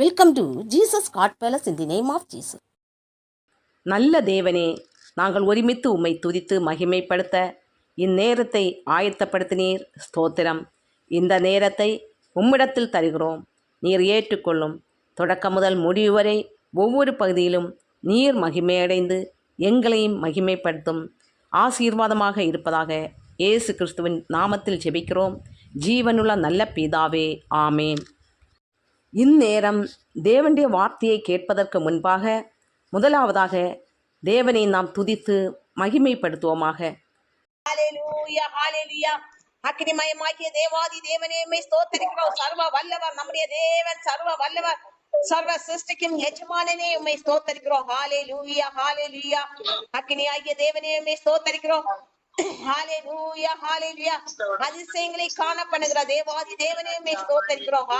Welcome to Jesus God palace in the name of Jesus நல்ல தேவனே நாங்கள் ஒருமித்து உம்மை துதித்து மகிமைப்படுத்த இந்நேரத்தை ஆயத்தப்படுத்தினீர். ஸ்தோத்திரம். இந்த நேரத்தை உம்மிடத்தில் தருகிறோம். நீர் ஏற்றுக்கொள்ளும். தொடக்கம் முதல் முடிவு வரை ஒவ்வொரு பகுதியிலும் நீர் மகிமையடைந்து எங்களையும் மகிமைப்படுத்தும். ஆசீர்வாதமாக இருப்பதாக இயேசு கிறிஸ்துவின் நாமத்தில் ஜெபிக்கிறோம். ஜீவனுள்ள நல்ல பிதாவே ஆமேன். இந்நேரம் தேவனுடைய வார்த்தையை கேட்பதற்கு முன்பாக முதலாவதாக தேவனை நாம் துதித்து மகிமைப்படுத்துவோமாக. ஹalleluya அக்னிமயமாகிய தேவாதி தேவனேமே ஸ்தோத்தரிக்கிறோம். சர்வ வல்லவர் நம்முடைய தேவன் சர்வ வல்லவர். சர்வ சிருஷ்டிக்கும் எஜமானனே உண்மை ஸ்தோத்தரிக்கிறோம். ஹாலே லூயா அக்னியாகிய தேவனே அக்னி ஸ்தோத்தரிக்கிறோம். ஹalleluya ஹalleluya அதிசயங்களை காண பண்ணுகிற தேவாதி தேவனே ஸ்தோத்தரிக்கிறோம்.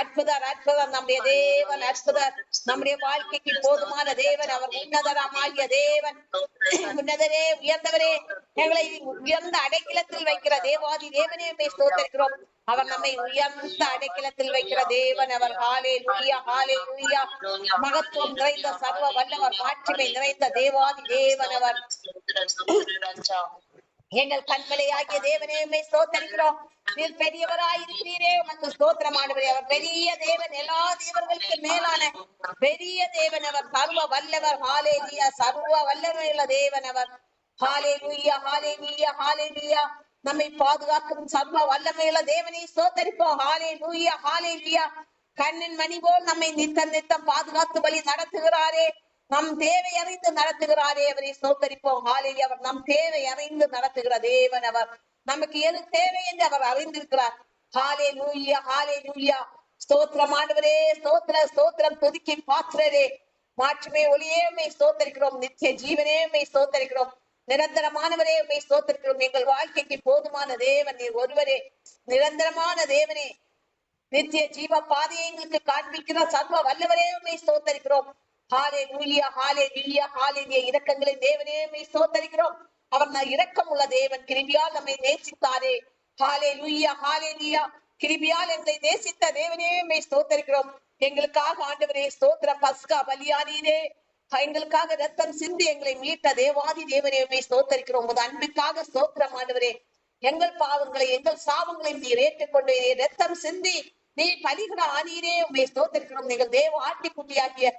அற்புதர் அற்புதர் நம்முடைய தேவன் அற்புதர். நம்முடைய வாழ்க்கைக்கு போதுமான தேவன் அவர் உன்னதரமாகிய தேவன். உன்னதரே உயர்ந்தவரே. எங்களை உயர்ந்த அடைக்கலத்தில் வைக்கிற தேவாதி தேவனே ஸ்தோத்தரிக்கிறோம். அவர் நம்மை உயர்ந்த அடைக்கலத்தில் வைக்கிற தேவன் அவர். ஹாலே லூயா ஹாலே லூயா மகத்துவம் நிறைந்த சர்வ வல்லவர் காட்சிமை நிறைந்த தேவாதி தேவன் அவர். எங்கள் கண்களை தேவனே தேவனையுமே ஸ்தோத்தரிக்கிறோம். நீர் பெரியவராயிருக்கிறீரே உமக்கு ஸ்தோத்திரமானவரே அவர் பெரிய தேவன் எல்லா தேவர்களுக்கு மேலான பெரிய தேவன் அவர். சர்வ வல்லவர் ஹாலேலியா சர்வ வல்லமையுள்ள தேவன் அவர். ஹாலேலூயா ஹாலேலூயா ஹாலேலூயா நம்மை பாதுகாக்கும் சர்வ வல்லமையுள்ள தேவனை ஸ்தோத்தரிப்போம். ஹாலேலூயா ஹாலேலூயா கண்ணின் மணி போல் நம்மை நித்தம் நித்தம் பாதுகாத்து வழி நடத்துகிறாரே. நம் தேவை அறிந்து நடத்துகிறாரே அவரை சோதரிப்போம் ஹாலே அவர் நம் தேவை அறிந்து நடத்துகிற தேவன் அவர். நமக்கு எது தேவை என்று அவர் அறிந்திருக்கிறார். ஹாலே லூயா ஹாலே லூயா ஸ்தோத்திரம் ஆண்டவரே ஸ்தோத்திர ஸ்தோத்திரம் துதிக்கி பாத்திரரே. மாற்றுமே ஒளியே உம்மை ஸ்தோத்தரிக்கிறோம். நித்திய ஜீவனே உம்மை நிரந்தரமானவரே உண்மை ஸ்தோத்திருக்கிறோம். எங்கள் வாழ்க்கைக்கு போதுமான தேவன். நீர் ஒருவரே நிரந்தரமான தேவனே. நித்திய ஜீவ பாதையை எங்களுக்கு காண்பிக்கிற சர்வ வல்லவரே உண்மை ஸ்தோத்தரிக்கிறோம். ஹாலே நூலியா ஹாலே லில்லியா ஹாலே இரக்கங்களை தேவனே உண்மை ஸ்தோத்தரிக்கிறோம். அவர் நான் இரக்கம் உள்ள தேவன். கிருபியால் நம்மை நேசித்தாரே. ஹாலே லூயா ஹாலே லியா கிருபியால் எங்களை நேசித்த தேவனே உண்மை ஸ்தோத்தரிக்கிறோம். எங்களுக்காக ஆண்டவரே ஸ்தோத்திர பஸ்கா பலியானீரே. எங்களுக்காக ரத்தம் சிந்தி எங்களை மீட்ட தேவாதி தேவனே ஸ்தோத்தரிக்கிறோம். உமது அன்பிற்காக ஸ்தோத்திரம் ஆண்டவரே. எங்கள் பாவங்களை எங்கள் சாபங்களையும் நீர் ஏற்றுக்கொண்டு ரத்தம் சிந்தி நீ பலிகிற ஆனீரே உண்மை ஸ்தோத்தரிக்கிறோம். நீங்கள் தேவ ஆட்டி குட்டியாகிய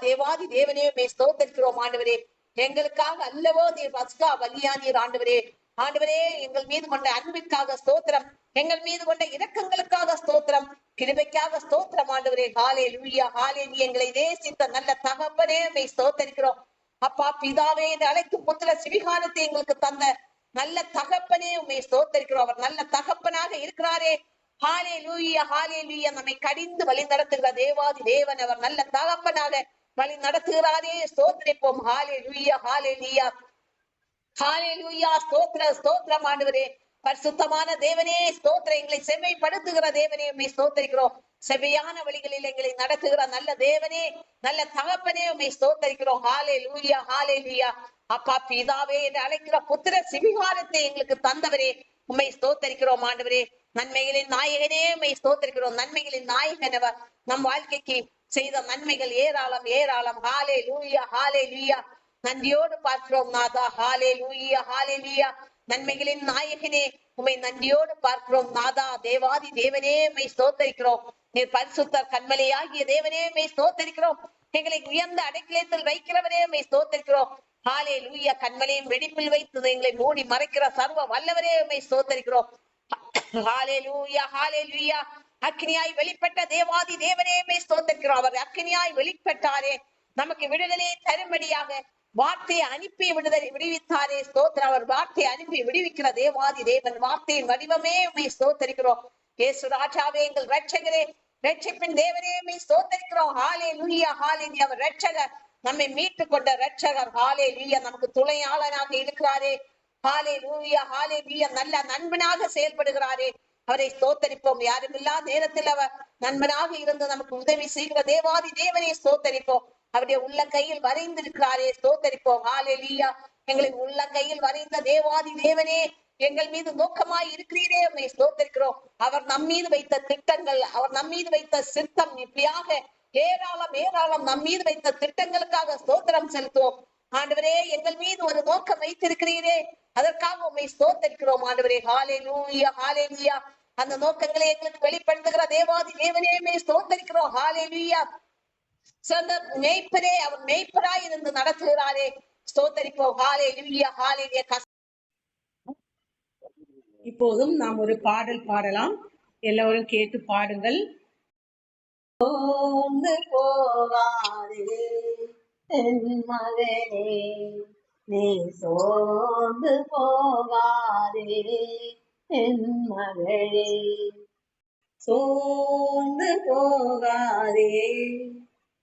தேவாதி தேவனே உண்மை ஸ்தோத்திருக்கிறோம் ஆண்டவரே. எங்களுக்காக அல்லவோ நீர் பஸ்கா பலியா நீர் ஆண்டவரே. ஆண்டவரே எங்கள் மீது கொண்ட அன்பிற்காக ஸ்தோத்திரம். எங்கள் மீது கொண்ட இரக்கங்களுக்காக ஸ்தோத்திரம். கிருபைக்காக ஸ்தோத்திரம் ஆண்டவரே. ஹாலே லூயா ஹாலே நீ எங்களை நேசித்த நல்ல தகப்பனே உண்மை ஸ்தோத்தரிக்கிறோம். அப்பா பிதாவே என்று அழைக்கும் புத்திர சிவிகானத்தை எங்களுக்கு தந்த நல்ல தகப்பனே உண்மை ஸ்தோத்தரிக்கிறோம். அவர் நல்ல தகப்பனாக இருக்கிறாரே. ஹாலே லூயா ஹாலே லூயா நம்மை கடிந்து வழி நடத்துகிற தேவாதி தேவன் அவர் நல்ல தகப்பனாக வழி நடத்துகிறாரே. ஸ்தோத்திரிப்போம். ஹாலே லூயா ஹாலே லூயா ஹாலேலூயா ஸ்தோத்ர ஸ்தோத்ரம் ஆண்டவரே. பரிசுத்தமான தேவனே ஸ்தோத்திர எங்களை செம்மைப்படுத்துகிற தேவனே உண்மை ஸ்தோத்தரிக்கிறோம். செவ்வையான வழிகளில் எங்களை நடத்துகிற நல்ல தேவனே நல்ல தகப்பனே உண்மை ஸ்தோத்தரிக்கிறோம். ஹாலே லூயா ஹாலே லூயா அப்பா பிதாவே என்று அழைக்கிற புத்திர சிவிகாரத்தை எங்களுக்கு தந்தவரே உண்மை ஸ்தோத்தரிக்கிறோம் ஆண்டவரே. நன்மைகளின் நாயகனே உண்மை ஸ்தோத்தரிக்கிறோம். நன்மைகளின் நாயகனவர் நம் வாழ்க்கைக்கு செய்த நன்மைகள் ஏராளம் ஏராளம். ஹாலே லூயா ஹாலே லூயா நன்றியோடு பார்க்கிறோம் நாதா. ஹாலே லூயா ஹாலே லியா நன்மைகளின் நாயகனே உமை நன்றியோடு பார்க்கிறோம் நாதா. தேவாதி தேவனே உம்மை ஸ்தோத்தரிக்கிறோம். நீர் பரிசுத்தர் கண்மலையாகிய தேவனே உம்மை ஸ்தோத்தரிக்கிறோம். எங்களை உயர்ந்த அடைக்கலத்தில் வைக்கிறவரே உம்மை ஸ்தோத்தரிக்கிறோம். ஹாலே லூயா கண்மலையும் வெடிப்பில் வைத்து எங்களை மூடி மறைக்கிற சர்வ வல்லவரே உம்மை ஸ்தோத்தரிக்கிறோம். ஹாலே லூய்யா அக்னியாய் வெளிப்பட்ட தேவாதி தேவனே உம்மை ஸ்தோத்தரிக்கிறோம். அவர் அக்னியாய் வெளிப்பட்டாரே நமக்கு விடுதலை தரும்படியாக வார்த்தையை அனுப்பி விடுதலை விடுவித்தாரே ஸ்தோத்திரம் அவர் வார்த்தையை அனுப்பி விடுவிக்கிற தேவாதி தேவன். வார்த்தையின் வடிவமே உண்மை ஸ்தோத்தரிக்கிறோம். ஏசு ராஜாவே எங்கள் ரட்சகரே ரட்சிப்பின் தேவனே உம்மை ஸ்தோத்தரிக்கிறோம். ஹாலே லூயா ஹாலே அவர் ரட்சகர் நம்மை மீட்டு கொண்ட ரட்சகர் ஹாலே லூயா நமக்கு துணையாளனாக இருக்கிறாரே. ஹாலே லூயா ஹாலே லூயா நல்ல நண்பனாக செயல்படுகிறாரே. அவரை ஸ்தோத்தரிப்போம். யாருமில்லா நேரத்தில் அவர் நண்பனாக இருந்து நமக்கு உதவி செய்கிற தேவாதி தேவனை ஸ்தோத்தரிப்போம். அவருடைய உள்ள கையில் வரைந்திருக்கிறாரே ஸ்தோத்தரிப்போம். ஆலெலியா எங்களை உள்ள கையில் வரைந்த தேவாதி தேவனே எங்கள் மீது நோக்கமாய் இருக்கிறீரே உண்மை ஸ்தோத்தரிக்கிறோம். அவர் நம் மீது வைத்த திட்டங்கள் அவர் நம் மீது வைத்த சித்தம் இப்படியாக ஏராளம் ஏராளம் நம் மீது வைத்த திட்டங்களுக்காக ஸ்தோத்திரம் செலுத்துவோம். ஆண்டவரே எங்கள் மீது ஒரு நோக்கம் வைத்திருக்கிறீரே அதற்காக உண்மை ஸ்தோத்தரிக்கிறோம். ஆண்டவரே ஹாலே லூயா ஹாலே அந்த நோக்கங்களை எங்களுக்கு வெளிப்படுத்துகிற தேவாதி தேவனையுமே ஸ்தோத்தரிக்கிறோம். ஹாலே சிறந்த சொந்த மேய்ப்பரே அவர் மேய்ப்பராய் இருந்து நடத்துகிறாரே. ஸ்தோத்தரிப்போம். ஹாலே லூயா ஹாலே இப்போதும் நாம் ஒரு பாடல் பாடலாம். எல்லோரும் கேட்டு பாடுங்கள். ஓந்து போகாதே என் மகனே நீ சோர்ந்து போகாதே. என் மகளே சோர்ந்து போகாதே.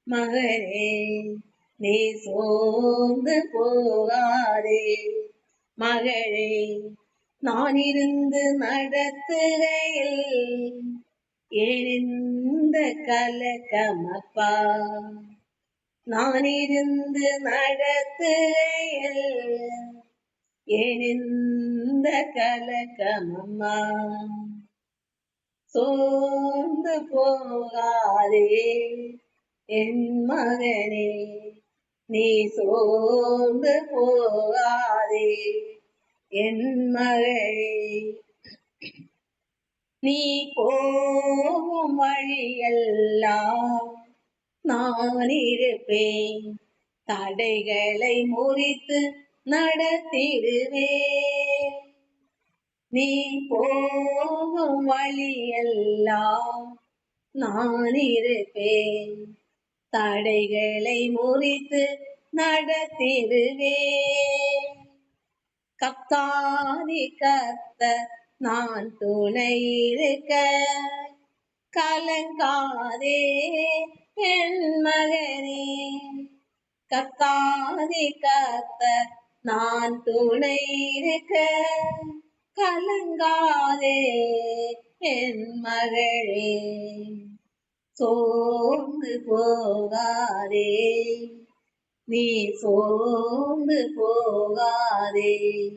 மகளே நீ சோர்ந்து போகாதே. மகளே நான் இருந்து நடத்துகையில் எழுந்த கலக்கமப்பா. நான் இருந்து நடத்துகையில் ஏனிந்த கலக்கமம்மா சோர்ந்து போகாதே என் மகனே நீ சோர்ந்து போகாதே என் மகளே. நீ போகும் வழியெல்லாம் நான் இருப்பேன். தடைகளை முறித்து நடத்திடுவே. நீ போகும் வழியெல்லாம் நான் இருப்பேன். தடைகளை முறித்து நடத்திடுவேன் கத்தாதி கத்த நான் துணை இருக்க. கலங்காதே என் மகனே. கத்தாதி கத்த நான் துணை இருக்க கலங்காதே என் மகளே. சோர்ந்து போகாதே. நீ சோர்ந்து போகாதே.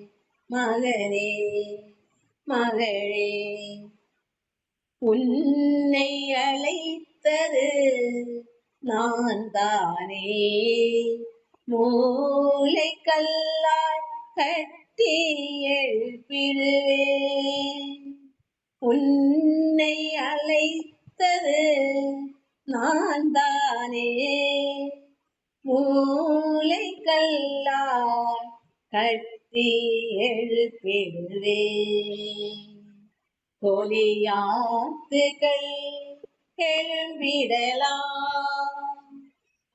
மகனே மகளே. உன்னை அழைத்தது நான் தானே. மூளை கல்லாய் கட்டி எழுப்பிடுவேன். உன்னை அழைத்தது நான் தானே மூளை கல்லாய் கட்டி எழுப்பிடுவேன். கொலியாத்துகள் எழும்பிடலாம்.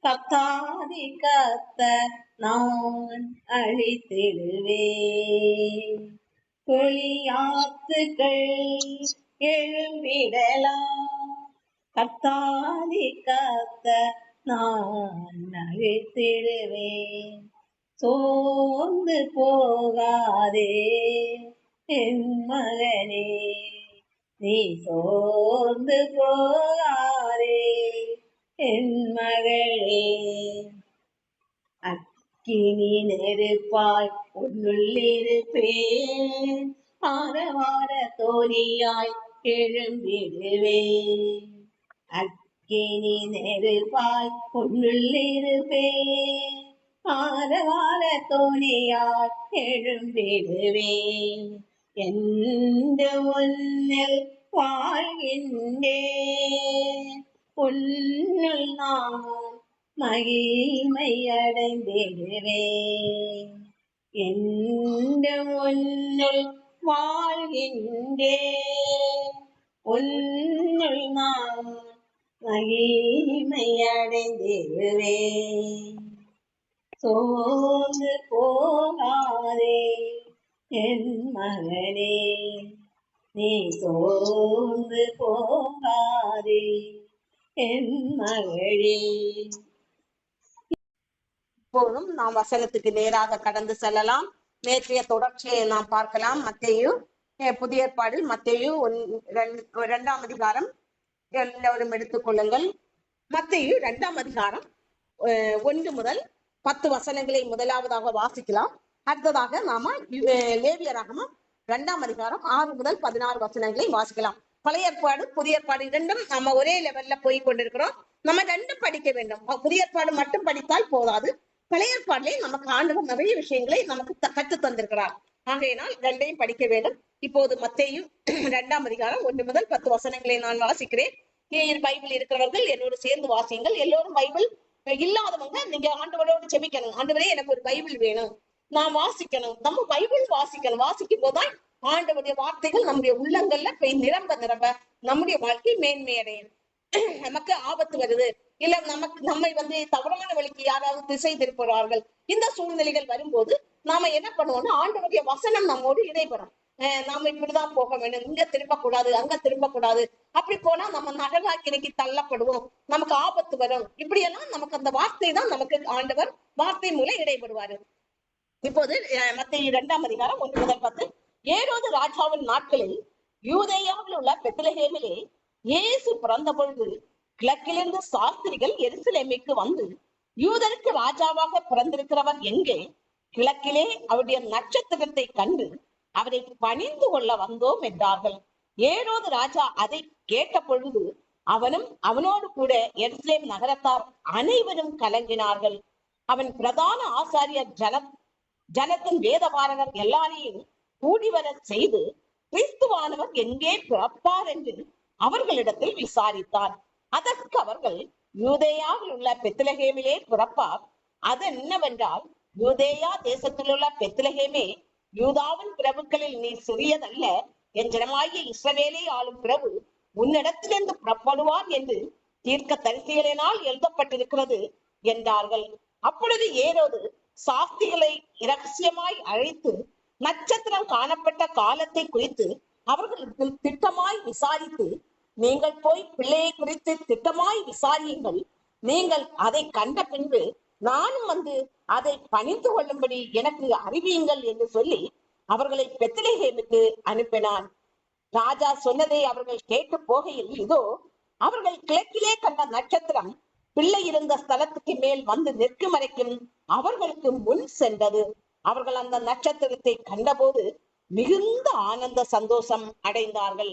கத்தாதி கத்த நான் அழித்திடுவேன். கொலியாத்துகள் எழும்பிடலாம். கத்தாதி கத்த நான் அழித்திடுவேன். சோர்ந்து போகாதே என் மகனே நீ சோர்ந்து போகாதே. என் மகளே அக்கினி நெருப்பாய் உள்ளிருப்பேன் ஆரவார தோழியாய் எழும்பிடுவேன். அக்கினி நெருப்பாய் உள்ளிருப்பேன் ஆரவார தோணியாய் எழும்பிடுவேன். எந்த உன்னில் வாழ்கின்றேன். பொன்னில் நாமும் மகிமை அடைந்திடுவேன் எந்த உன்னுள் வாழ்கின்றேன்? உன்னுள் நான் மகிமை அடைந்திடுவேன் சோர்ந்து போகாதே என் மகனே நீ சோர்ந்து போகாதே என் மகளே. இப்போதும் நாம் வசனத்துக்கு நேராக கடந்து செல்லலாம். நேற்றைய தொடர்ச்சியை நாம் பார்க்கலாம். மத்தையு புதிய ஏற்பாடில் மத்தையு இரண்டாம் அதிகாரம் எல்லோரும் எடுத்துக்கொள்ளுங்கள் மத்தையு இரண்டாம் அதிகாரம் ஒன்று முதல் பத்து வசனங்களை முதலாவதாக வாசிக்கலாம். அடுத்ததாக நாம லேவியராகமா இரண்டாம் அதிகாரம் ஆறு முதல் பதினாறு வசனங்களை வாசிக்கலாம். பழைய ஏற்பாடு புதிய ஏற்பாடு இரண்டும் நம்ம ஒரே லெவல்ல போய் கொண்டிருக்கிறோம். நம்ம ரெண்டும் படிக்க வேண்டும். புதிய ஏற்பாடு மட்டும் படித்தால் போதாது. பழைய ஏற்பாட்டிலே நமக்கு ஆண்டவர் நிறைய விஷயங்களை நமக்கு த- தந்திருக்கிறார். ஆகையினால் ரெண்டையும் படிக்க வேண்டும். இப்போது மத்தையும் இரண்டாம் அதிகாரம் ஒன்று முதல் பத்து வசனங்களை நான் வாசிக்கிறேன். ஏன் பைபிள் இருக்கிறவர்கள் என்னோடு சேர்ந்து வாசியுங்கள். எல்லோரும் பைபிள் இல்லாதவங்க நீங்க ஆண்டவரோடு செபிக்கணும். ஆண்டவரே எனக்கு ஒரு பைபிள் வேணும். நான் வாசிக்கணும். நம்ம பைபிள் வாசிக்கணும். வாசிக்கும் போதுதான் ஆண்டவருடைய வார்த்தைகள் நம்முடைய உள்ளங்கள்ல போய் நிரம்ப நிரம்ப நம்முடைய வாழ்க்கை மேன்மையடையும். நமக்கு ஆபத்து வருது. இல்ல நமக்கு நம்மை வந்து தவறான வழிக்கு யாராவது திசை திருப்புறார்கள் இந்த சூழ்நிலைகள் வரும்போது நாம என்ன பண்ணுவோம்னா ஆண்டவருடைய வசனம் நம்மோடு இடைபெறும் நாம இப்படிதான் போக வேண்டும். இங்க திரும்ப கூடாது அங்க திரும்ப கூடாது அப்படி போனா நம்ம நரகாக்கினைக்கு தள்ளப்படுவோம். நமக்கு ஆபத்து வரும். இப்படியெல்லாம் நமக்கு அந்த வார்த்தை தான் நமக்கு ஆண்டவர் வார்த்தை மூலம் இடைபடுவாரு. இப்போது அஹ், இரண்டாம் அதிகாரம் ஒன்று முதல் பத்து. ஏரோது ராஜாவின் நாட்களில் யூதேயாவில் உள்ள பெத்திலஹேமிலே இயேசு பிறந்த பொழுது கிழக்கிலிருந்து சாஸ்திரிகள் எருசலேமிற்கு வந்து யூதருக்கு ராஜாவாக பிறந்திருக்கிறவர் எங்கே? கிழக்கிலே அவருடைய நட்சத்திரத்தை கண்டு அவரை பணிந்து கொள்ள வந்தோம் என்றார்கள். ஏழோது ராஜா அதை கேட்ட பொழுது அவனும் அவனோடு கூட எருசலேம் நகரத்தார் அனைவரும் கலங்கினார்கள். அவன் பிரதான ஆசாரியர் ஜன ஜனத்தின் வேதபாரகர் எல்லாரையும் கூடி வரச் செய்து கிறிஸ்துவானவர் எங்கே பிறப்பார் என்று அவர்களிடத்தில் விசாரித்தார். அதற்கு அவர்கள் யூதேயாவில் உள்ள பெத்திலகேமிலே பிறப்பார். அது என்னவென்றால் யூதேயா தேசத்தில் உள்ள பெத்திலகேமே யூதாவின் பிரபுக்களில் நீ சிறியதல்ல என் ஜனமாகிய இஸ்ரவேலே ஆளும் பிரபு உன்னிடத்திலிருந்து புறப்படுவார் என்று தீர்க்க தரிசிகளினால் எழுதப்பட்டிருக்கிறது என்றார்கள். அப்பொழுது ஏரோது சாஸ்திகளை இரகசியமாய் அழைத்து நட்சத்திரம் காணப்பட்ட காலத்தை குறித்து அவர்களிடத்தில் திட்டமாய் விசாரித்து நீங்கள் போய் பிள்ளையை குறித்து திட்டமாய் விசாரியுங்கள். நீங்கள் அதை கண்ட பின்பு நானும் வந்து அதை பணிந்து கொள்ளும்படி எனக்கு அறிவியுங்கள் என்று சொல்லி அவர்களை பெத்திலேஹேமுக்கு அனுப்பினான். ராஜா சொன்னதை அவர்கள் கேட்டு போகையில் இதோ அவர்கள் கிழக்கிலே கண்ட நட்சத்திரம் பிள்ளை இருந்த ஸ்தலத்துக்கு மேல் வந்து நிற்கும் வரைக்கும் அவர்களுக்கு முன் சென்றது. அவர்கள் அந்த நட்சத்திரத்தை கண்டபோது மிகுந்த ஆனந்த சந்தோஷம் அடைந்தார்கள்.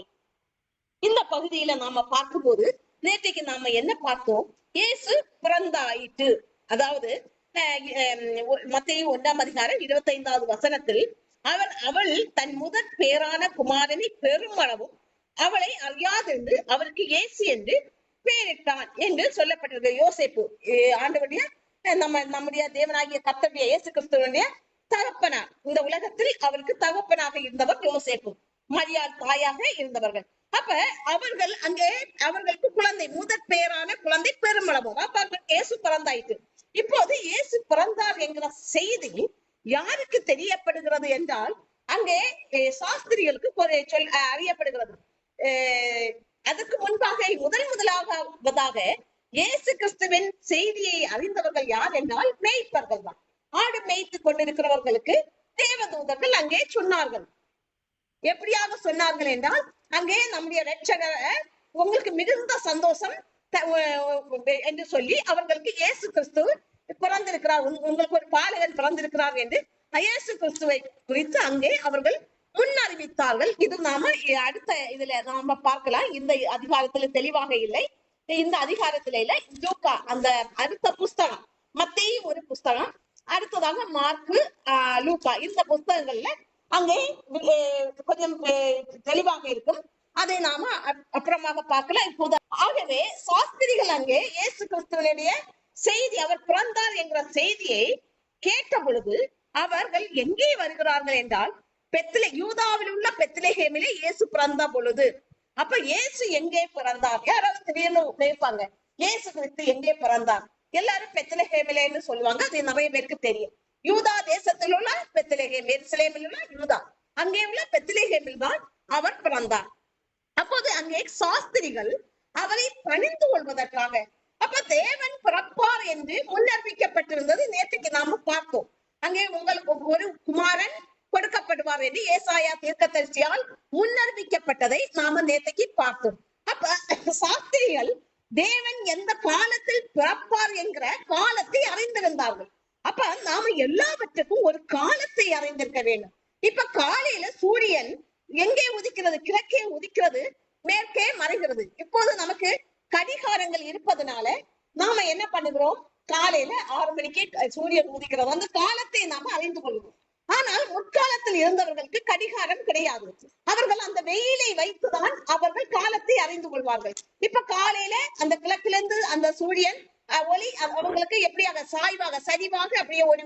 இந்த பகுதியில நாம பார்க்கும்போது நேற்றைக்கு நாம என்ன பார்த்தோம்? இயேசு பிறந்தாயிட்டு அதாவது மத்திய ஒன்றாம் அதிகாரம் இருபத்தைந்தாவது வசனத்தில் அவன் அவள் தன் முதற் பேரான குமாரனை பெருமளவும் அவளை அறியாதிருந்து அவருக்கு இயேசு என்று பெயரிட்டான் என்று சொல்லப்பட்டிருக்கு. யோசேப்பு அஹ் ஆண்டவருடைய நம்ம நம்முடைய தேவனாகிய கர்த்தருடைய இயேசு கிறிஸ்துவனுடைய தகப்பனார். இந்த உலகத்தில் அவருக்கு தகப்பனாக இருந்தவர் யோசேப்பு. மரியாள் தாயாக இருந்தவர்கள். அப்ப அவர்கள் அங்கே அவர்களுக்கு குழந்தை முதற் பெயரான குழந்தை பெருமளவும் அப்ப அவர்களுக்கு இயேசு பிறந்தாயிட்டு இப்போது இயேசு பிறந்தார் என்கிற செய்தி யாருக்கு தெரியப்படுகிறது என்றால் அங்கே சாஸ்திரிகளுக்கு சொல் அறியப்படுகிறது. அதற்கு முன்பாக முதல் முதலாவதாக இயேசு கிறிஸ்துவின் செய்தியை அறிந்தவர்கள் யார் என்றால் மேய்ப்பர்கள் தான். ஆடு மேய்த்து கொண்டிருக்கிறவர்களுக்கு தேவதூதர்கள் அங்கே சொன்னார்கள். எப்படியாக சொன்னார்கள் என்றால் அங்கே நம்முடைய ரட்சகரை உங்களுக்கு மிகுந்த சந்தோஷம் என்று சொல்லி அவர்களுக்கு இயேசு கிறிஸ்து பிறந்திருக்கிறார். உங்களுக்கு ஒரு பாலகன் பிறந்திருக்கிறார் என்று இயேசு கிறிஸ்துவை குறித்து அங்கே அவர்கள் முன்னறிவித்தார்கள். இது நாம அடுத்த இதுல நாம பார்க்கலாம். இந்த அதிகாரத்துல தெளிவாக இல்லை. இந்த அதிகாரத்துல இல்ல. லூக்கா அந்த அடுத்த புஸ்தகம் மத்திய ஒரு புஸ்தகம். அடுத்ததாக மார்க்கு லூக்கா. இந்த புஸ்தகங்கள்ல அங்கே கொஞ்சம் தெளிவாக இருக்கும். அதை நாம அப்புறமாக பார்க்கலாம். இப்போது ஆகவே சாஸ்திரிகள் அங்கே இயேசு கிறிஸ்துவனுடைய செய்தி அவர் பிறந்தார் என்கிற செய்தியை கேட்ட பொழுது அவர்கள் எங்கே வருகிறார்கள் என்றால் பெத்திலே யூதாவில் உள்ள பெத்திலேஹேமிலே இயேசு பிறந்த பொழுது. அப்ப இயேசு எங்கே பிறந்தார்? யாராவது திடீர்னு கேட்பாங்க இயேசு கிறிஸ்து எங்கே பிறந்தார்? எல்லாரும் பெத்திலேஹேமிலேன்னு சொல்லுவாங்க அது நிறைய பேருக்கு தெரியும். யூதா தேசத்தில் உள்ள பெத்திலேஹேம் எருசலேமில் உள்ள யூதா அங்கே உள்ள பெத்திலேஹேமில் தான் அவர் பிறந்தார். அப்போது அங்கே சாஸ்திரிகள் அவரை பணிந்து கொள்வதற்காக அப்ப தேவன் பிறப்பார் என்று முன்னறிவிக்கப்பட்டிருந்தது நேற்றுக்கு நாம பார்த்தோம். அங்கே உங்களுக்கு ஒரு குமாரன் கொடுக்கப்படுவார் என்று ஏசாயா தீர்க்கதரிசியால் முன்னறிவிக்கப்பட்டதை நாம நேற்றுக்கு பார்த்தோம். அப்ப சாஸ்திரிகள் தேவன் எந்த காலத்தில் பிறப்பார் என்கிற காலத்தை அறிந்திருந்தார்கள். அப்ப நாம எல்லாவற்றுக்கும் ஒரு காலத்தை அறிந்திருக்க வேண்டும். இப்ப காலையில சூரியன் எங்கே உதிக்கிறது? கிழக்கே உதிக்கிறது மேற்கே மறைகிறது. இப்போது நமக்கு கடிகாரங்கள் இருப்பதனால நாம என்ன பண்ணுகிறோம்? காலையில ஆறு மணிக்கு சூரியன் உதிக்கிறது. அந்த காலத்தை நாம அறிந்து கொள்கிறோம். ஆனால் முற்காலத்தில் இருந்தவர்களுக்கு கடிகாரம் கிடையாது. அவர்கள் அந்த வெயிலை வைத்துதான் அவர்கள் காலத்தை அறிந்து கொள்வார்கள். இப்ப காலையில அந்த கிழக்கிலிருந்து அந்த சூரியன் ஒளி அவங்களுக்கு எப்படியாக சாய்வாக சரிவாக அப்படியே ஒரு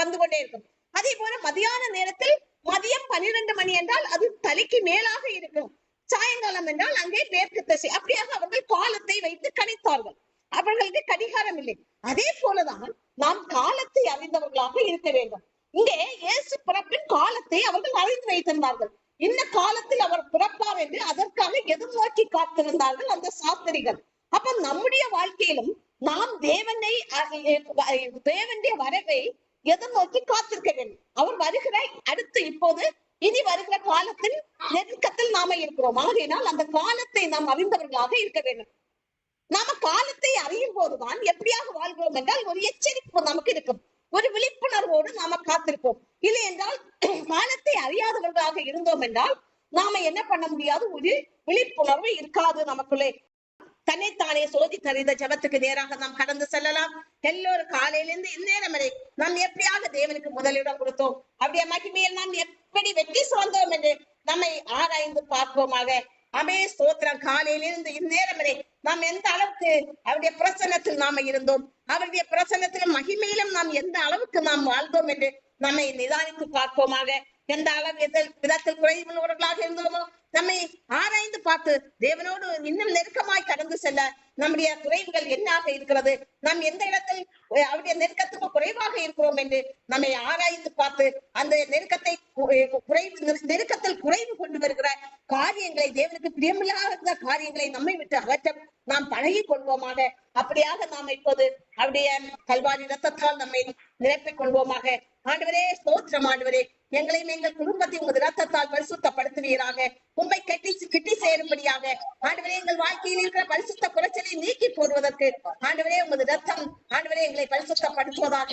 வந்து கொண்டே இருக்கும். அதே போல மதியான நேரத்தில் மதியம் பன்னிரண்டு மணி என்றால் அது தலைக்கு மேலாக இருக்கும். சாயங்காலம் என்றால் அங்கே மேற்கு திசை. அப்படியாக அவர்கள் காலத்தை வைத்து கணித்தார்கள். அவர்களுக்கு கடிகாரம் இல்லை. அதே போலதான் நாம் காலத்தை அறிந்தவர்களாக இருக்க வேண்டும். இங்கே இயேசு பிறப்பின் காலத்தை அவர்கள் அறிந்து வைத்திருந்தார்கள். இந்த காலத்தில் அவர் பிறப்பார் என்று அதற்காக எதிர்நோக்கி காத்திருந்தார்கள் அந்த சாஸ்திரிகள். அப்ப நம்முடைய வாழ்க்கையிலும் நாம் தேவனை தேவனுடைய வரவை எதிர்நோக்கி காத்திருக்க வேண்டும். அவர் வருகிற அடுத்து இப்போது இனி வருகிற காலத்தில் நெருக்கத்தில் நாம இருக்கிறோம். ஆகையினால் அந்த காலத்தை நாம் அறிந்தவர்களாக இருக்க வேண்டும். நாம காலத்தை அறியும் போதுதான் எப்படியாக வாழ்கிறோம் என்றால் ஒரு எச்சரிப்பு நமக்கு இருக்கும். ஒரு விழிப்புணர்வோடு நாம காத்திருப்போம். இல்லை என்றால் காலத்தை அறியாதவர்களாக இருந்தோம் என்றால் நாம என்ன பண்ண முடியாது? ஒரு விழிப்புணர்வு இருக்காது நமக்குள்ளே. தன்னைத்தானே சோதி தறிந்த ஜபத்துக்கு நேராக நாம் கடந்து செல்லலாம். எல்லோரும் காலையிலிருந்து இந்நேரம் வரை நாம் எப்படியாக தேவனுக்கு முதலிடம் கொடுத்தோம்? அப்படியே மகிமையில் நாம் எப்படி வெற்றி சுரந்தோம் என்று நம்மை ஆராய்ந்து பார்ப்போமாக. அமே ஸ்தோத்திரம். காலையிலிருந்து இந்நேரம் வரை நாம் எந்த அளவுக்கு அவருடைய பிரசன்னத்தில் நாம இருந்தோம் அவருடைய பிரசன்னத்திலும் மகிமையிலும் நாம் எந்த அளவுக்கு நாம் வாழ்ந்தோம் என்று நம்மை நிதானித்து பார்ப்போமாக. எந்த அளவு எதில் விதத்தில் குறைவுள்ளவர்களாக இருந்தோமோ நம்மை ஆராய்ந்து பார்த்து தேவனோடு இன்னும் நெருக்கமாய் கடந்து செல்ல நம்முடைய குறைவுகள் என்னாக இருக்கிறது? நாம் எந்த இடத்தில் அவருடைய நெருக்கத்துக்கு குறைவாக இருக்கிறோம் என்று நம்மை ஆராய்ந்து பார்த்து அந்த நெருக்கத்தை குறைவு நெருக்கத்தில் குறைவு கொண்டு வருகிற காரியங்களை தேவனுக்கு பிரியமில்லாத காரியங்களை நம்மை விட்டு அகற்ற நாம் பழகி கொள்வோமாக. அப்படியாக நாம் இப்போது அவருடைய கல்வாரி ரத்தத்தால் நம்மை நிரப்பிக் கொள்வோமாக. ஆண்டவரே ஸ்தோத்திரம் ஆண்டவரே. எங்களையும் எங்கள் குடும்பத்தை உமது ரத்தத்தால் பரிசுத்தப்படுத்துவீராக. உண்மை கட்டி கிட்டி சேரும்படியாக ஆண்டவரே எங்கள் வாழ்க்கையில் இருக்கிற பரிசுத்த குறைச்சலை நீக்கி போடுவதற்கு ஆண்டவரே உமது ரத்தம் ஆண்டவரே எங்களை பரிசுத்தப்படுத்துவதாக.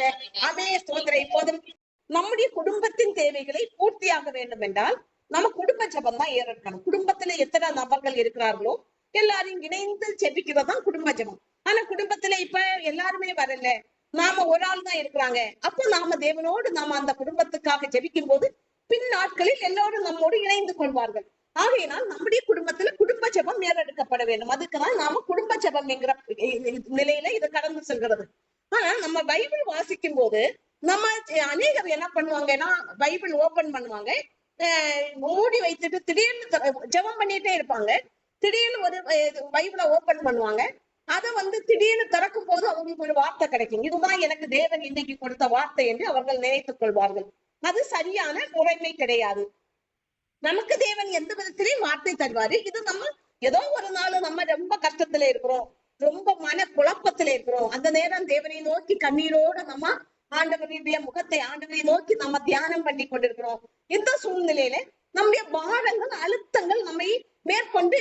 அதே சோதனை இப்போதும் நம்முடைய குடும்பத்தின் தேவைகளை பூர்த்தியாக வேண்டும் என்றால் நம்ம குடும்ப ஜபம் தான் ஏறெடுக்கணும். குடும்பத்துல எத்தனை நபர்கள் இருக்கிறார்களோ எல்லாரும் இணைந்து ஜெபிக்கிறது தான் குடும்ப ஜபம். ஆனா குடும்பத்துல இப்ப எல்லாருமே வரல. நாம ஒரு ஆள் தான் இருக்கிறாங்க. அப்போ நாம தேவனோடு நாம அந்த குடும்பத்துக்காக ஜெபிக்கும் போது பின் நாட்களில் எல்லோரும் நம்மோடு இணைந்து கொள்வார்கள். ஆகையினால் நம்முடைய குடும்பத்துல குடும்ப ஜெபம் மேலெடுக்கப்பட வேண்டும். அதுக்குதான் நாம குடும்ப ஜெபம் என்கிற நிலையில இது கடந்து செல்கிறது ஆனா நம்ம பைபிள் வாசிக்கும் போது நம்ம அநேகர் என்ன பண்ணுவாங்கன்னா பைபிள் ஓபன் பண்ணுவாங்க. மூடி வைத்துட்டு திடீர்னு ஜபம் ஜெபம் பண்ணிட்டே இருப்பாங்க. திடீர்னு ஒரு பைபிளை ஓபன் பண்ணுவாங்க. அதை வந்து திடீர்னு திறக்கும் போது அவங்களுக்கு ஒரு வார்த்தை கிடைக்கும். இதுதான் எனக்கு தேவன் இன்னைக்கு கொடுத்த வார்த்தை என்று அவர்கள் நினைத்துக் கொள்வார்கள். அது சரியான முறைமை கிடையாது. நமக்கு தேவன் எந்த விதத்திலையும் வார்த்தை தருவாரு. இது நம்ம ஏதோ ஒரு நாள் நம்ம ரொம்ப கஷ்டத்துல இருக்கிறோம். ரொம்ப மன குழப்பத்துல இருக்கிறோம். அந்த நேரம் தேவனை நோக்கி கண்ணீரோட நம்ம ஆண்டவனுடைய முகத்தை ஆண்டவனை நோக்கி நம்ம தியானம் பண்ணி கொண்டிருக்கிறோம். இந்த சூழ்நிலையில நம்முடைய பாரங்கள் அழுத்தங்கள் நம்மை மேற்கொண்டு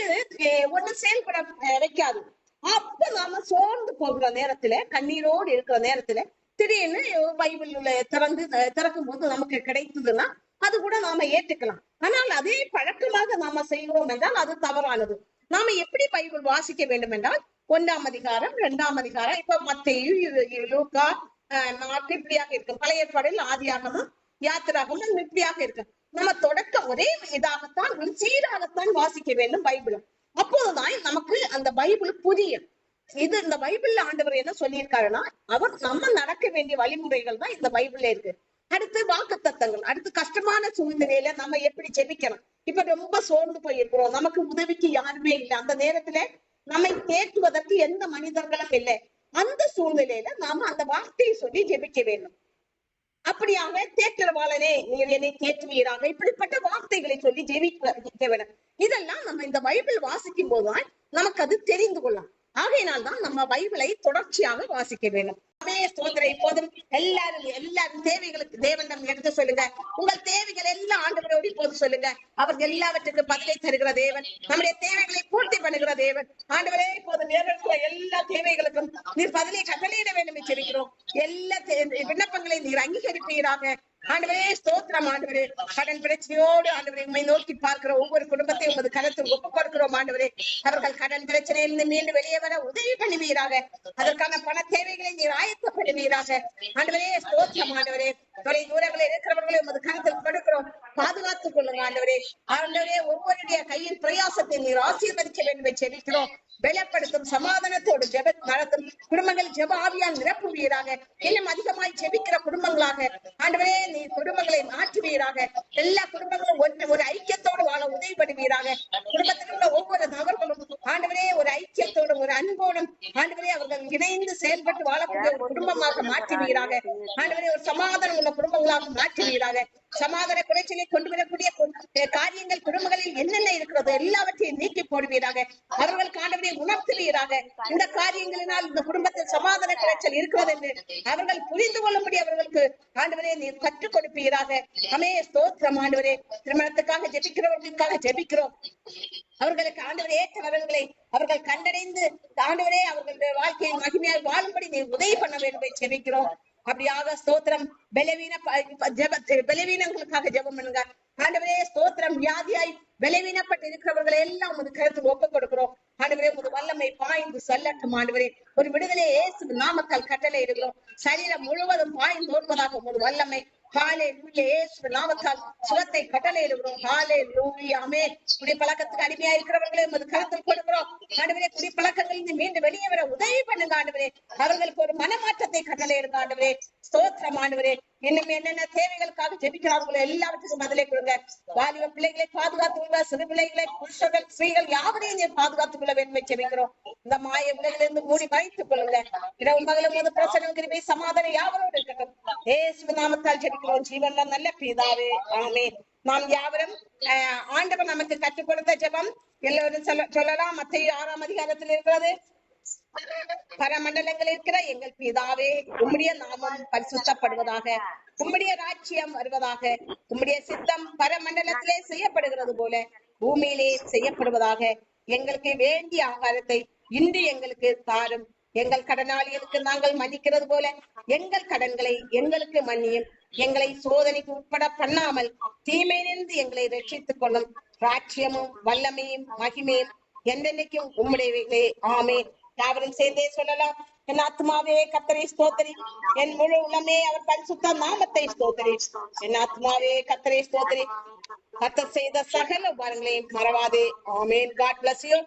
அஹ், ஒண்ணு செயல்பட வைக்காது. அப்ப நாம சோர்ந்து போகிற நேரத்துல கண்ணீரோடு இருக்கிற நேரத்துல திடீர்னு பைபிள் திறந்து திறக்கும் போது நமக்கு கிடைத்ததுன்னா அது கூட நாம ஏற்றுக்கலாம் ஆனால் அதே பழக்கமாக நாம செய்வோம் என்றால் அது தவறானது. நாம எப்படி பைபிள் வாசிக்க வேண்டும் என்றால் ஒன்றாம் அதிகாரம் இரண்டாம் அதிகாரம் இப்ப மத்திய லூக்கா அஹ், இப்படியாக இருக்கும் பழைய ஏற்பாடில் ஆதியாகமும் யாத்திராகமும் இப்படியாக இருக்கு. நம்ம தொடக்கம் ஒரே இதாகத்தான் சீராகத்தான் வாசிக்க வேண்டும் பைபிளும் அப்போதுதான் நமக்கு அந்த பைபிள் புரியும். இது இந்த பைபிள்ல ஆண்டவர் என்ன சொல்லியிருக்காருன்னா அவர் நம்ம நடக்க வேண்டிய வழிமுறைகள் தான் இந்த பைபிள்ல இருக்கு. அடுத்து வாக்கு தத்தங்கள் அடுத்து கஷ்டமான சூழ்நிலையில நம்ம எப்படி ஜெபிக்கணும்? இப்ப ரொம்ப சோர்ந்து போயிருக்கிறோம். நமக்கு உதவிக்கு யாருமே இல்லை. அந்த நேரத்துல நம்மை தேற்றுவதற்கு எந்த மனிதர்களும் இல்லை. அந்த சூழ்நிலையில நாம அந்த வார்த்தையை சொல்லி ஜெபிக்க வேண்டும். அப்படியாக தேற்றவாளனே நீர் என்னை தேற்றுவீராக. இப்படிப்பட்ட வார்த்தைகளை சொல்லி ஜெபிக்க வேண்டும். இதெல்லாம் நம்ம இந்த பைபிள் வாசிக்கும் போதுதான் நமக்கு அது தெரிந்து கொள்ளலாம். ஆகையினால் தான் நம்ம பைபிளை தொடர்ச்சியாக வாசிக்க வேண்டும். அதே ஸ்தோத்திரம். இப்போதும் எல்லாரும் எல்லாரும் தேவைகளுக்கு தேவனிடம் எடுத்து சொல்லுங்க. உங்கள் தேவைகள் எல்லாம் ஆண்டவரோடு இப்போது சொல்லுங்க. அவர் எல்லாவற்றுக்கும் பதிலை தருகிற தேவன் நம்முடைய தேவைகளை பூர்த்தி பண்ணுகிற தேவன். ஆண்டவரே இப்போது நேரிடுகிற எல்லா தேவைகளுக்கும் நீர் பதிலை கட்டளையிட வேண்டும் என்று ஜெபிக்கிறோம் எல்லா விண்ணப்பங்களை நீர் அங்கீகரிப்பீராக. ஆண்டவரே ஸ்தோத்திரம் ஆண்டவரே. கடன் பிரச்சனையோடு ஆண்டவரே உண்மை நோக்கி பார்க்கிற ஒவ்வொரு குடும்பத்தையும் உமது கருத்தில் ஒப்பு கொடுக்கிறோம் ஆண்டவரே. அவர்கள் கடன் பிரச்சனையிலிருந்து மீண்டும் வெளியே வர உதவி பண்ணுவீராக. அதற்கான பண தேவைகளை நீர் ஆயத்தப்படுவீராக ஆண்டவரே ஸ்தோத்திரம் ஆண்டவரே தொலை தூரங்களில் இருக்கிறவர்களை உமது கருத்தில் கொடுக்கிறோம் பாதுகாத்துக் கொள்ளுங்க ஆண்டவரே. ஆண்டவரே ஒவ்வொருடைய கையின் பிரயாசத்தை நீர் ஆசீர்வதிக்க வேண்டும் என்று செபிக்கிறோம். பலப்படுத்தும் சமாதானத்தோடு ஜெப நடத்தும் குடும்பங்கள் ஜெப ஆவியால் நிரப்புவீராக. இன்னும் அதிகமாய் ஜெபிக்கிற குடும்பங்களாக ஆண்டவரே நீ குடும்பங்களை மாற்றுவீராக. எல்லா குடும்பங்களும் ஒன்று ஒரு ஐக்கியத்தோடு வாழ உதவிப்படுவீராக. குடும்பத்தில் உள்ள ஒவ்வொரு நபர்களும் ஆண்டவரே ஒரு ஐக்கியத்தோடும் ஒரு அன்போடும் ஆண்டவரே அவர்கள் இணைந்து செயல்பட்டு வாழக்கூடிய ஒரு குடும்பமாக மாற்றுவீராக. ஆண்டவரே ஒரு சமாதானம் உள்ள குடும்பங்களாக மாற்றுவீராக. சமாதான குறைச்சலை கொண்டு வரக்கூடிய காரியங்கள் குடும்பங்களில் என்னென்ன இருக்கிறதோ எல்லாவற்றையும் நீக்கி போடுவீராக. அவர்கள் காண்டவரை உணர்த்துவீராக. இந்த காரியங்களினால் இந்த குடும்பத்தில் சமாதான குறைச்சல் இருக்கிறது என்று அவர்கள் புரிந்து கொள்ளும்படி அவர்களுக்கு ஆண்டவரே நீர் கற்றுக் கொடுப்பீராக. அமைய ஸ்தோத்திரம் ஆண்டவரே. திருமணத்துக்காக ஜெபிக்கிறவர்களுக்காக ஜெபிக்கிறோம். அவர்களுக்கு ஆண்டவர் ஏற்ற வரன்களை அவர்கள் கண்டடைந்து ஆண்டவரே அவர்களுடைய வாழ்க்கையை மகிமையால் வாழும்படி நீ உதவி பண்ண வேண்டும் என்று ஜெபிக்கிறோம். அப்படியாக ஸ்தோத்திரம். பலவீன பலவீனங்களுக்காக ஜெபம் பண்ணுங்க. ஆண்டவரே ஸ்தோத்திரம். வியாதியாய் விளைவினப்பட்டு இருக்கிறவர்களை எல்லாம் உமது கருத்து ஒப்பு கொடுக்கிறோம். ஆண்டவரே உமது வல்லமை பாய்ந்து சொல்லட்டும் ஆண்டவரே. ஒரு விடுதலை ஏசு நாமத்தால் கட்டளை இருக்கிறோம். சரீரம் முழுவதும் பாய்ந்து ஓடுவதாக உமது வல்லமை. ஹாலே லூயா இயேசு நாமத்தால் சுகத்தை கட்டளையிடுகிறோம். ஹாலே லூயாமே குடிப்பழக்கத்துக்கு அடிமையா இருக்கிறவர்களை உமது கருத்தில் கொடுக்கிறோம் ஆண்டவரே குடிப்பழக்கங்களிலிருந்து மீண்டும் வெளியே வர உதவி பண்ணுங்க ஆண்டவரே. அவர்களுக்கு ஒரு மனமாற்றத்தை கட்டளையிடுங்க ஆண்டவரே. ஸ்தோத்திரம் ஆண்டவரே. இன்னும் என்னென்ன தேவைகளுக்காக ஜெபிக்கிறார்களோ எல்லாவற்றுக்கும் பதிலே கொடுங்க. வாலிப பிள்ளைகளை பாதுகாத்துக் கொள்ள சிறு பிள்ளைகளை புருஷர்கள் ஸ்திரீகள் யாவரையும் பாதுகாத்துக் கொள்ள வேண்டும் ஜெபிக்கிறோம். இந்த மாய உலகிலிருந்து மூடி மறைத்துக் கொள்ளுங்க. இரவு மகளும் போது பிரசனம் சமாதானம் யாவரோடு இருக்கட்டும். ஏசு நாமத்தால் ஜெபிக்கிறோம். ஜீவன்ல நல்ல பிதாவே ஆமே நாம் யாவரும் ஆண்டவர் நமக்கு கற்றுக் கொடுத்த ஜபம் எல்லோரும் சொல்லலாம் மத்திய ஆறாம் அதிகாரத்தில் இருக்கிறது பரமண்டலங்கள் இருக்கிற எங்கள் பிதாவே உம்முடைய நாமம் பரிசுத்தப்படுவதாக உம்முடைய ராஜ்யம் வருவதாக உம்முடைய சித்தம் பரமண்டலத்திலே செய்யப்படுகிறது போல பூமியிலே செய்யப்படுவதாக எங்களுக்கு வேண்டிய ஆகாரத்தை இன்று எங்களுக்கு தாரும் எங்கள் கடனாளிகளுக்கு நாங்கள் மன்னிக்கிறது போல எங்கள் கடன்களை எங்களுக்கு மன்னியும் எங்களை சோதனைக்கு உட்பட பண்ணாமல் தீமையிலிருந்து எங்களை ரட்சித்துக் கொள்ளும் ராட்சியமும் வல்லமையும் மகிமையும் என்றென்னைக்கும் உம்முடையவைகளே. ஆமே யாவரும் சேர்ந்தே சொல்லலாம். என் ஆத்மாவே கத்தரை ஸ்தோத்தரி. என் முழு உள்ளமே அவர் பரிசுத்த நாமத்தை ஸ்தோத்தரி. என் ஆத்மாவே கத்தரை ஸ்தோத்தரி. கத்தர் செய்த சகல உபகாரங்களையும் மறவாதே. ஆமேன். God bless you